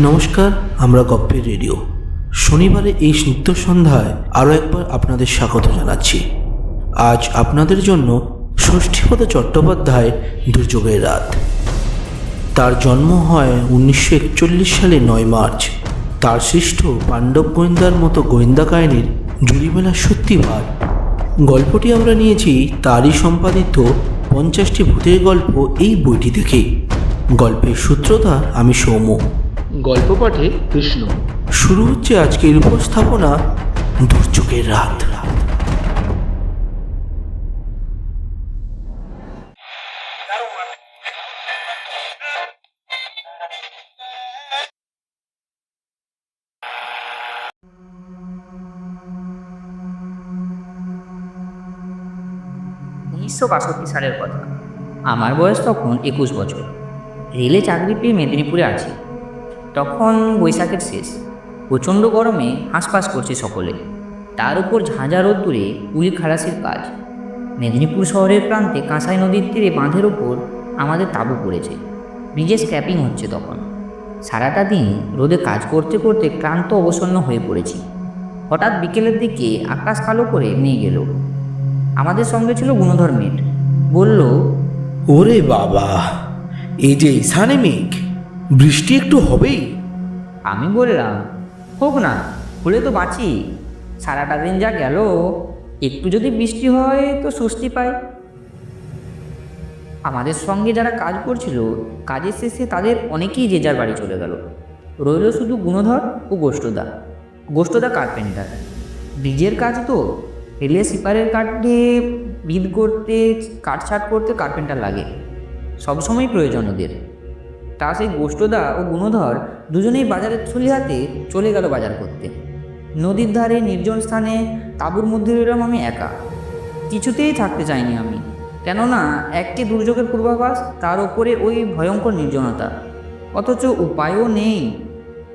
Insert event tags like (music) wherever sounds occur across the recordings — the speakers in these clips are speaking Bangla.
নমস্কার, আমরা গপ্পের রেডিও। শনিবারে এই স্নিগ্ধ সন্ধ্যায় আরও একবার আপনাদের স্বাগত জানাচ্ছি। আজ আপনাদের জন্য ষষ্ঠীপদ চট্টোপাধ্যায়ের দুর্যোগের রাত। তার জন্ম হয় উনিশশো একচল্লিশ সালে নয় মার্চ। তার সৃষ্ট পাণ্ডব গোয়েন্দার মতো গোয়েন্দা কাহিনীর জুড়িমেলা সত্যিবার গল্পটি আমরা নিয়েছি তারই সম্পাদিত পঞ্চাশটি ভূতের গল্প এই বইটি থেকে গল্পের সূত্রধার আমি সৌম্য। গল্প পাঠে কৃষ্ণ। শুরু হচ্ছে আজকের উপস্থাপনা দুর্যোগের রাত। উনিশশো বাষট্টি সালের কথা। আমার বয়স তখন একুশ বছর। রেলে চাকরি পেয়ে মেদিনীপুরে আছি। তখন বৈশাখের শেষ। প্রচণ্ড গরমে হাঁসফাঁস করছে সকলে। তার উপর ঝাঁঝা রোদ্দুরে উইল খালাসির কাজ। মেদিনীপুর শহরের প্রান্তে কাঁসাই নদীর তীরে বাঁধের ওপর আমাদের তাঁবু পড়েছে। ব্রিজে স্ক্র্যাপিং হচ্ছে তখন। সারাটা দিন রোদে কাজ করতে করতে ক্লান্ত অবসন্ন হয়ে পড়েছি। হঠাৎ বিকেলের দিকে আকাশ কালো করে নিয়ে গেল আমাদের সঙ্গে ছিল গুণধর মেট। বলল, ওরে বাবা, এই যে ইসানে মেঘ। বৃষ্টি একটু হবেই। আমি বললাম, হোক না হলে তো বাঁচি। সারাটা দিন যা গেল, একটু যদি বৃষ্টি হয় তো স্বস্তি পাই। আমাদের সঙ্গে যারা কাজ করছিল, কাজের শেষে তাদের অনেকেই যে যার বাড়ি চলে গেল। রইল শুধু গুণধর ও গোষ্ঠদা। গোষ্ঠদা কার্পেন্টার। ব্রিজের কাজ তো রেলের সিপারের কাঠ ব্রিজ করতে কাটছাট করতে কার্পেন্টার লাগে। সবসময় প্রয়োজন ওদের। তা সেই গোষ্ঠদা ও গুণধর দুজনেই বাজারের ছুলি হাতে চলে গেল বাজার করতে। নদীর ধারে নির্জন স্থানে তাঁবুর মধ্যে রইলাম আমি একা। কিছুতেই থাকতে চাইনি আমি, কেননা একটি দুর্যোগের পূর্বাভাস তার ওপরে ওই ভয়ঙ্কর নির্জনতা। অথচ উপায়ও নেই,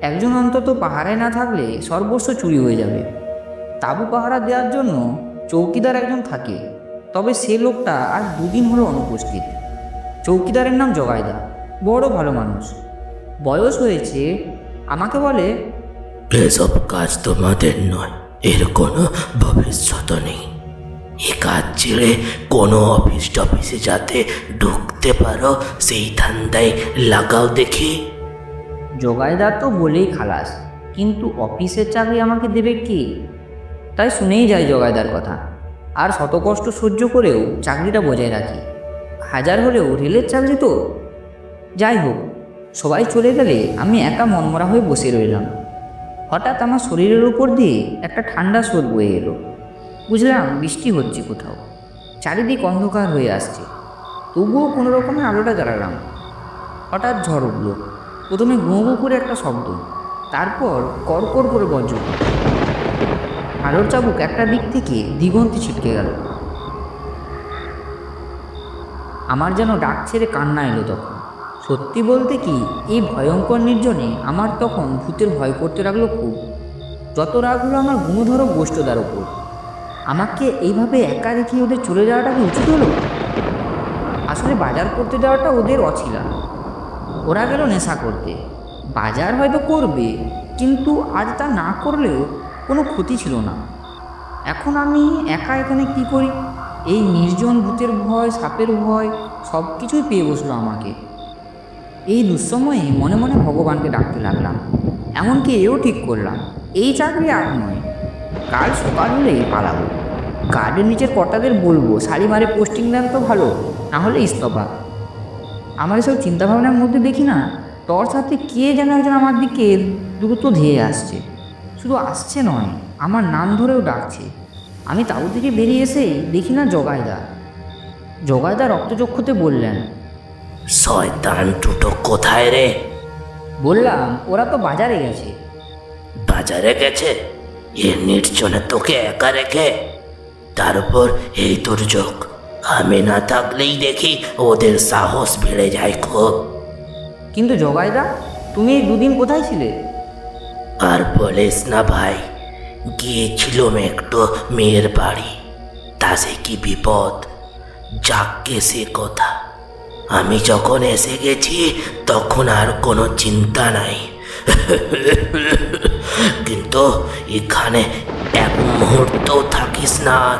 একজন অন্তত পাহারায় না থাকলে সর্বস্ব চুরি হয়ে যাবে। তাঁবু পাহারা দেওয়ার জন্য চৌকিদার একজন থাকে, তবে সে লোকটা আর দুদিন হলো অনুপস্থিত। চৌকিদারের নাম জগাইদা। বড় ভালো মানুষ। বয়স হয়েছে আমাকে বলে এসব কাজ তোমাদের নয় এর কোনো ভবিষ্যৎ নেই। এ কাজ ছেড়ে কোনো অফিস টফিসে যাতে ঢুকতে পারো সেই ধান্দায় লাগাও দেখি। জগাইদা তো বলেই খালাস কিন্তু অফিসের চাকরি আমাকে দেবে কি? তাই শুনেই যায় জগাইদার কথা। আর শত কষ্ট সহ্য করেও চাকরিটা বজায় রাখি। হাজার হলেও রেলের চাকরি তো। যাই হোক, সবাই চলে গেলে আমি একা মনমরা হয়ে বসে রইলাম। হঠাৎ আমার শরীরের উপর দিয়ে একটা ঠান্ডা স্রোত বয়ে এলো। বুঝলাম বৃষ্টি হচ্ছে কোথাও। চারিদিক অন্ধকার হয়ে আসছে। তবুও কোনো রকমের আলোটা জ্বালালাম হঠাৎ ঝড় উঠল। প্রথমে গুঁ করে একটা শব্দ। তারপর কড়কড় করে বজ্র আলোর চাবুক একটা দিক থেকে দিগন্তে ছিটকে গেল। আমার যেন ডাক ছেড়ে কান্না এলো তখন। সত্যি বলতে কি, এই ভয়ঙ্কর নির্জনে আমার তখন ভূতের ভয় করতে লাগল খুব। যত রাগ হলো আমার গুণধর গোষ্ঠদার ওপর আমাকে এইভাবে একা রেখে ওদের চলে যাওয়াটা কি উচিত হলো? আসলে বাজার করতে যাওয়াটা ওদের অছিলা। ওরা গেল নেশা করতে। বাজার হয়তো করবে, কিন্তু আজ তা না করলেও কোনো ক্ষতি ছিল না। এখন আমি একা এখানে কি করি? এই নির্জন ভূতের ভয়, সাপের ভয় সব কিছুই পেয়ে বসল আমাকে। এই দুঃসময়ে মনে মনে ভগবানকে ডাকতে লাগলাম। এমনকি এও ঠিক করলাম, এই চাকরি আর নয়। কাল সকাল হলেই পালাবো। গার্ডের নিচের কর্তাদের বলব, শাড়ি মারে পোস্টিং দেন তো ভালো না হলে ইস্তফা। আমার এসব চিন্তাভাবনার মধ্যে দেখি না, টর্চ হাতে কে যেন একজন আমার দিকে দ্রুত ধেয়ে আসছে। শুধু আসছে নয়, আমার নাম ধরেও ডাকছে। আমি তাও থেকে বেরিয়ে এসে দেখি না জগাইদা। জগাইদা রক্তচক্ষুতে বললেন শয়তান দুটো কোথায় রে? বললাম ওরা তো বাজারে গেছে। বাজারে গেছে? এ নির্জনে তোকে একা রেখে? তার উপর এই দুর্যোগ। আমি না থাকলেই দেখি ওদের সাহস বেড়ে যায় খুব। কিন্তু জগাইদা তুমি এই দুদিন কোথায় ছিলে? আর বলিস না ভাই গিয়েছিলাম একটু মেয়ের বাড়ি। তা সে কি বিপদ? যাকে সে কথা। আমি যখন এসে গেছি তখন আর কোনো চিন্তা নাই। কিন্তু এখানে এক মুহূর্ত থাকিস না আর।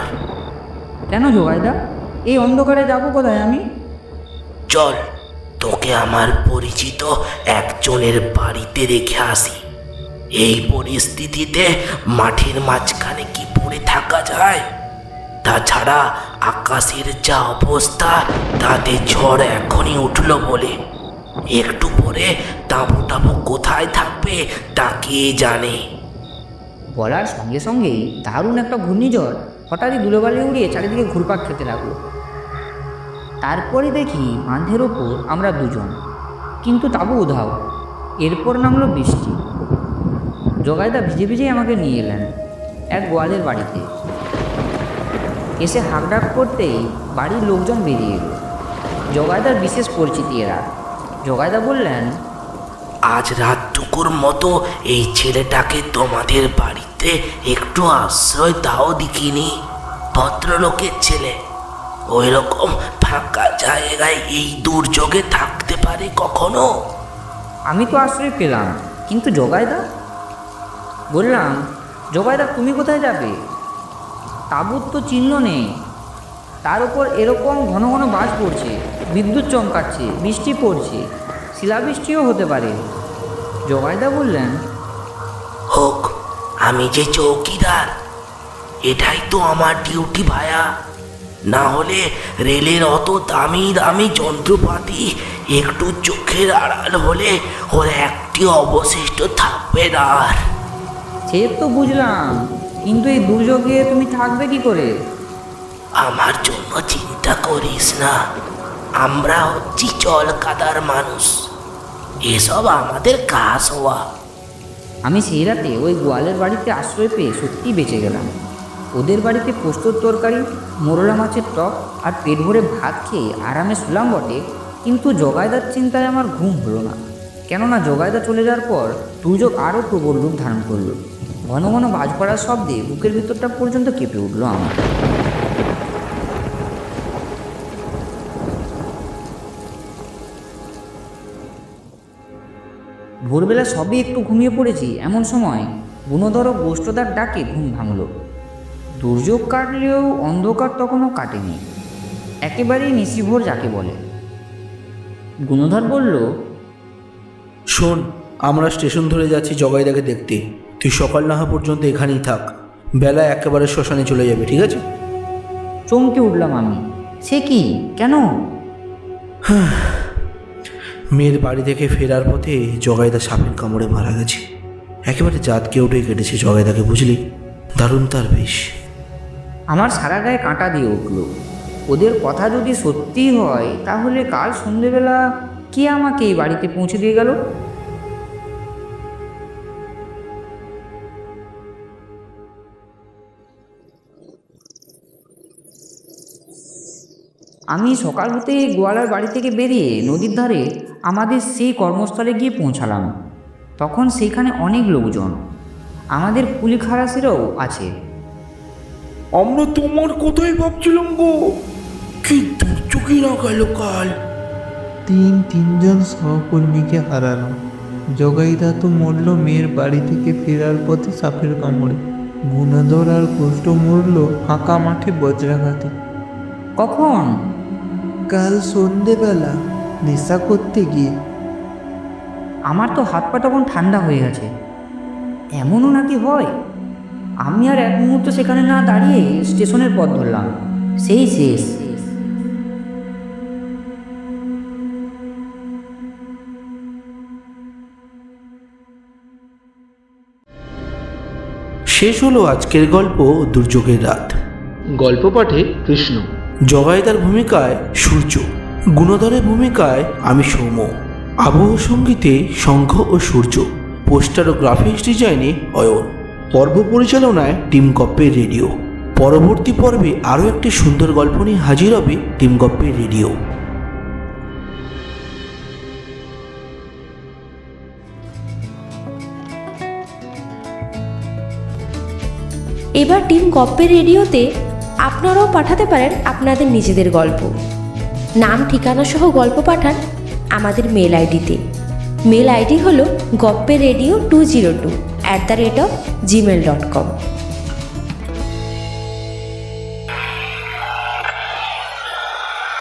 কেন জোগাইদা এই অন্ধকারে যাব কোথায় আমি? চল তোকে আমার পরিচিত একজনের বাড়িতে রেখে আসি। এই পরিস্থিতিতে মাঠের মাঝখানে কি পড়ে থাকা যায়? তাছাড়া আকাশের যা অবস্থা, তাতে ঝড় এখনই উঠল বলে। একটু পরে তাঁবু টাবু কোথায় থাকবে তা কে জানে? বলার সঙ্গে সঙ্গেই দারুণ একটা ঘূর্ণিঝড় হঠাৎই ধুলোবালি উড়িয়ে চারিদিকে ঘুরপাক খেতে লাগল। তারপরে দেখি বাঁধের ওপর আমরা দুজন, কিন্তু তাবু উধাও। এরপর নামলো বৃষ্টি। জগাইদা ভিজে ভিজেই আমাকে নিয়ে এলেন এক গোয়ালের বাড়িতে। এসে হাঁকডাক করতেই বাড়ির লোকজন বেরিয়ে এলো। জগাইদার বিশেষ পরিচিতি এরা। জগাইদা বললেন আজ রাতটুকুর মতো এই ছেলেটাকে তোমাদের বাড়িতে একটু আশ্রয় দাও দেখিনি। ভদ্রলোকের ছেলে। ওই রকম ফাঁকা জায়গায় এই দুর্যোগে থাকতে পারে কখনো? আমি তো আশ্রয় পেলাম কিন্তু জগাইদা? বললাম জগাইদা তুমি কোথায় যাবে? তাবুত তো চিহ্ন নেই। তার উপর এরকম ঘন ঘন বাজ পড়ছে বিদ্যুৎ চমকাচ্ছে বৃষ্টি পড়ছে শিলাবৃষ্টিও হতে পারে। জগাইদা বললেন হোক আমি যে চৌকিদার এটাই তো আমার ডিউটি ভায়া। না হলে রেলের অত দামি দামি যন্ত্রপাতি একটু চোখের আড়াল হলে ওর একটি অবশিষ্ট থাকবে না সে তো বুঝলাম। কিন্তু এই দুর্যোগে তুমি থাকবে কি করে? আমার জন্য চিন্তা করিস না। আমরা হচ্ছি জল কাদার মানুষ। এসব আমাদের কাজ হওয়া। আমি সেই রাতে ওই গোয়ালের বাড়িতে আশ্রয় পেয়ে সত্যি বেঁচে গেলাম। ওদের বাড়িতে পোস্তর তরকারি মোরলা মাছের টক আর পেট ভরে ভাত খেয়ে আরামে শুলাম বটে কিন্তু জগায়দার চিন্তায় আমার ঘুম হলো না। কেননা জগায়দা চলে যাওয়ার পর দুর্যোগ আরও প্রবল রূপ ধারণ করল। ঘন ঘন বাজ পড়ার শব্দে বুকের ভিতরটা পর্যন্ত কেঁপে উঠল আমার। ভোরবেলা সবই একটু ঘুমিয়ে পড়েছি, এমন সময় গুণধর গোষ্ঠদার ডাকে ঘুম ভাঙল। দুর্যোগ কাটলেও অন্ধকার তখনও কাটেনি। একেবারেই নিশিভোর যাকে বলে। গুণধর বলল, শোন, আমরা স্টেশন ধরে যাচ্ছি জগাইদাকে দেখতে। তুই সকাল না হওয়া পর্যন্ত এখানেই থাক। বেলা একেবারে শ্মশানে চলে যাবে ঠিক আছে? চমকে উঠলাম আমি। সে কি? কেন? (sighs) মেয়ের বাড়ি থেকে ফেরার পথে জগাইদা সাপের কামড়ে মারা গেছে। একেবারে জাতকে উঠে কেটেছে জগাইদাকে বুঝলি? দারুণ তার বেশ। আমার সারা গায়ে কাঁটা দিয়ে উঠল। ওদের কথা যদি সত্যি হয় তাহলে কাল সন্ধেবেলা কে আমাকে এই বাড়িতে পৌঁছে দিয়ে গেল? আমি সকাল হতে গোয়ালার বাড়ি থেকে বেরিয়ে নদীর ধারে আমাদের সেই কর্মস্থলে গিয়ে পৌঁছালাম। তখন সেইখানে অনেক লোকজন। আমাদের কুলি খারাসেরও আছে। আমরা তোমার কোথায় ভাবছিলাম গো। কি দুর্যোগই না গেল কাল। তিন তিনজন সহকর্মীকে হারালাম। জগাইদা তো মরল মেয়ের বাড়ি থেকে ফেরার পথে সাপের কামড়ে। গুণধর আর কষ্ট মরল ফাঁকা মাঠে বজ্রাঘাতে। কখন? কাল সন্ধেবেলা নেশা করতে গিয়ে। আমার তো হাত পা তখন ঠান্ডা হয়ে গেছে। এমনও নাকি হয়? আমি আর এক মুহূর্ত সেখানে না দাঁড়িয়ে স্টেশনের পথ ধরলাম। সেই শেষ। শেষ হলো আজকের গল্প দুর্যোগের রাত। গল্প পাঠে কৃষ্ণ। জগাইদার ভূমিকায় সূর্য, গুণধরের ভূমিকায় আমি সৌম্য। আবহ সঙ্গীতে শঙ্খ ও সূর্য, পোস্টার ও গ্রাফিক্স ডিজাইনে অয়ন। পর্ব পরিচালনায় টিম গপ্পের রেডিও। পরবর্তী পর্বে আরও একটি সুন্দর গল্প নিয়ে হাজির হবে টিম গপ্পের রেডিও। এবার টিম গপ্পের রেডিওতে আপনারাও পাঠাতে পারেন আপনাদের নিজেদের গল্প। নাম, ঠিকানা সহ গল্প পাঠান আমাদের মেল আইডিতে। মেল আইডি হলো গপ্পে radio two zero two at the rate of Gmail dot com